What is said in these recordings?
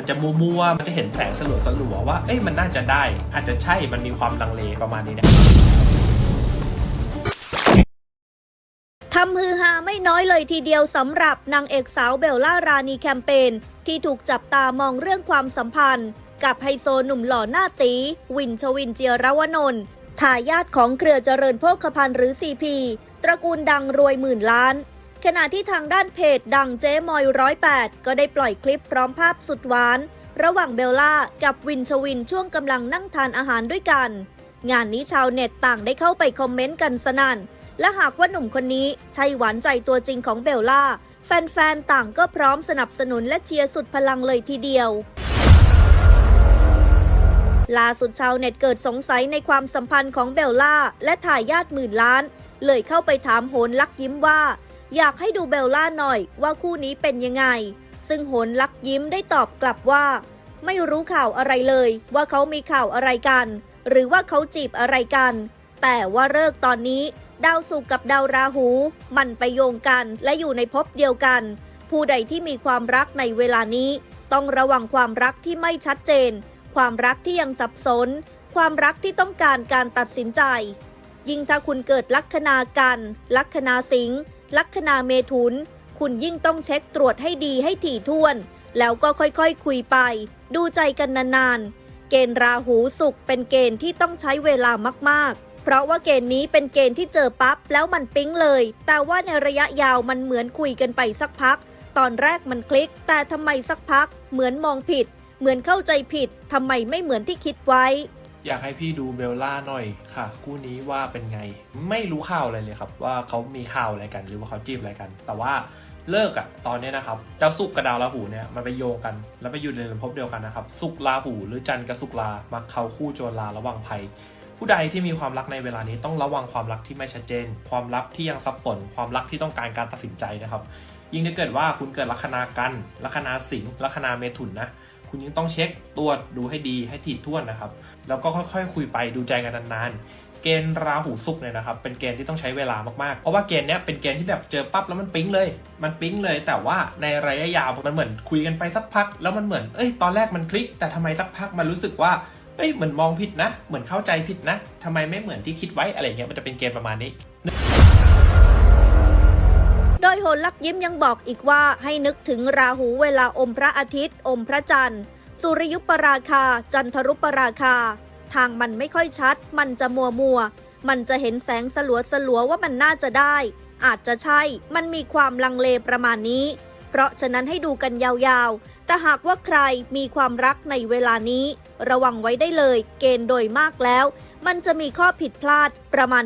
มันจะมัวๆมันจะเห็นแสงสลัวสลัวว่าเอ้ยมันน่าจะได้ อาจจะใช่มันมีความลังเลประมาณนี้นะทำฮือฮาไม่น้อยเลยทีเดียวสำหรับนางเอกสาวเบลล่ารานีแคมเปญที่ถูกจับตามองเรื่องความสัมพันธ์ กับไฮโซหนุ่มหล่อหน้าตี วินชวินเจียรวนนท์ทายาทของเครือเจริญโภคภัณฑ์หรือ CP ตระกูลดังรวยหมื่นล้าน ขณะที่ทางด้านเพจดังเจ๊มอยร้อยแปดก็ได้ปล่อยคลิปพร้อมภาพสุดหวาน ระหว่างเบลล่ากับวินชวินช่วงกำลังนั่งทานอาหารด้วยกัน งานนี้ชาวเน็ตต่างได้เข้าไปคอมเมนต์กันสนั่น และหากว่าหนุ่มคนนี้ใช่หวานใจตัวจริงของเบลล่า แฟนๆ ต่างก็พร้อมสนับสนุนและเชียร์สุดพลังเลยทีเดียวล่าสุดชาวเน็ตเกิดสงสัยในความสัมพันธ์ของเบลล่า และทายาทหมื่นล้าน เลยเข้าไปถามโหนลักยิ้มว่า อยากให้ดูเบลล่าหน่อยว่าคู่นี้เป็นยังไง ซึ่งโหนลักยิ้มได้ตอบกลับว่า ไม่รู้ข่าวอะไรเลย ว่าเขามีข่าวอะไรกัน หรือว่าเขาจีบอะไรกัน แต่ว่าเลิกตอนนี้ ดาวศุกกับดาวราหู มันไปโยงกันและอยู่ในภพเดียวกัน ผู้ใดที่มีความรักในเวลานี้ ต้องระวังความรักที่ไม่ชัดเจน ความรักที่ยังสับสน ความรักที่ต้องการการตัดสินใจ ยิ่งถ้าคุณเกิดลัคนากัน ลัคนาสิงห์ ลัคนาเมถุน คุณยิ่งต้องเช็คตรวจให้ดีให้ถี่ถ้วน แล้วก็ค่อยๆคคุยไป ดูใจกันนานๆ เกณฑ์ราหูสุขเป็นเกณฑ์ที่ต้องใช้เวลามากๆ เพราะว่าเกณฑ์นี้เป็นเกณฑ์ที่เจอปั๊บแล้วมันปิ๊งเลย แต่ว่าในระยะยาวมันเหมือนคุยกันไปสักพัก ตอนแรกมันคลิก แต่ทำไมสักพัก เหมือนมองผิด เหมือนเข้าใจผิดทำไมไม่เหมือนที่คิดไว้ อยากให้พี่ดูเบลล่าหน่อยค่ะ คู่นี้ว่าเป็นไง ไม่รู้ข่าวอะไรเลยครับ ว่าเขามีข่าวอะไรกัน หรือว่าเขาจีบอะไรกัน แต่ว่าเลิกอะตอนนี้นะครับเจ้าสุกกับดาวราหูเนี่ยมันไปโยงกัน แล้วไปอยู่ในภพเดียวกันนะครับสุกราหูหรือจันทร์กับสุกรามักเข้าคู่โจรลาระวังภัยผู้ใดที่มีความรักในเวลานี้ต้องระวังความรักที่ไม่ชัดเจน ความรักที่ยังสับสน ความรักที่ต้องการการตัดสินใจนะครับ ยิ่งถ้าเกิดว่าคุณเกิดลัคนากันลัคนาสิงห์ลัคนาเมถุนนะ คุณยังต้องเช็คตรวจดูให้ดีให้ถี่ถ้วนนะครับ แล้วก็ค่อยๆ คุยไปดูใจกันนานๆ เกณฑ์ราหูสุกเนี่ยนะครับ เป็นเกณฑ์ที่ต้องใช้เวลามากๆ เพราะว่าเกณฑ์เนี้ยเป็นเกณฑ์ที่แบบเจอปั๊บแล้วมันปิ๊งเลย มันปิ๊งเลย แต่ว่าในระยะยาวมันเหมือนคุยกันไปสักพัก แล้วมันเหมือน เอ้ย ตอนแรกมันคลิก แต่ทำไมสักพักมันรู้สึกว่า เอ้ย เหมือนมองผิดนะ เหมือนเข้าใจผิดนะทำไมไม่เหมือนที่คิดไว้ อะไรเงี้ย มันจะเป็นเกณฑ์ประมาณนี้ ดยโหนลักยิ้มยังบอกอีกว่าให้นึกถึงราหูเวลาอมพระอาทิตย์ อมพระจันทร์ สุริยุปราคา จันทรุปราคา ทางมันไม่ค่อยชัด มันจะมัวมัว มันจะเห็นแสงสลัวสลัวว่ามันน่าจะได้ อาจจะใช่ มันมีความลังเลประมาณนี้ เพราะฉะนั้นให้ดูกันยาวๆ แต่หากว่าใครมีความรักในเวลานี้ ระวังไว้ได้เลย เกณฑ์โดยมากแล้ว มันจะมีข้อผิดพลาดประมาณ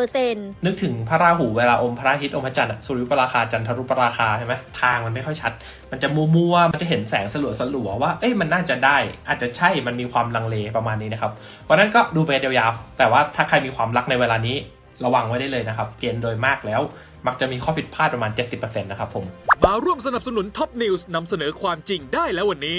70%นึกถึงพระราหูเวลาอมพระอาทิตย์อมพระจันทร์อะสุริยุปราคาจันทรุปราคาใช่ไหมทางมันไม่ค่อยชัด มันจะมัวๆมันจะเห็นแสงสลัวสลัวๆว่าเอ้ยมันน่าจะได้ อาจจะใช่มันมีความลังเลประมาณนี้นะครับเพราะฉะนั้นก็ดูไปยาวๆแต่ว่าถ้าใครมีความรักในเวลานี้ระวังไว้ได้เลยนะครับ เกณฑ์โดยมากแล้ว มักจะมีข้อผิดพลาดประมาณ 70%นะครับผม มาร่วมสนับสนุนท็อปนิวส์นำเสนอความจริงได้แล้ววันนี้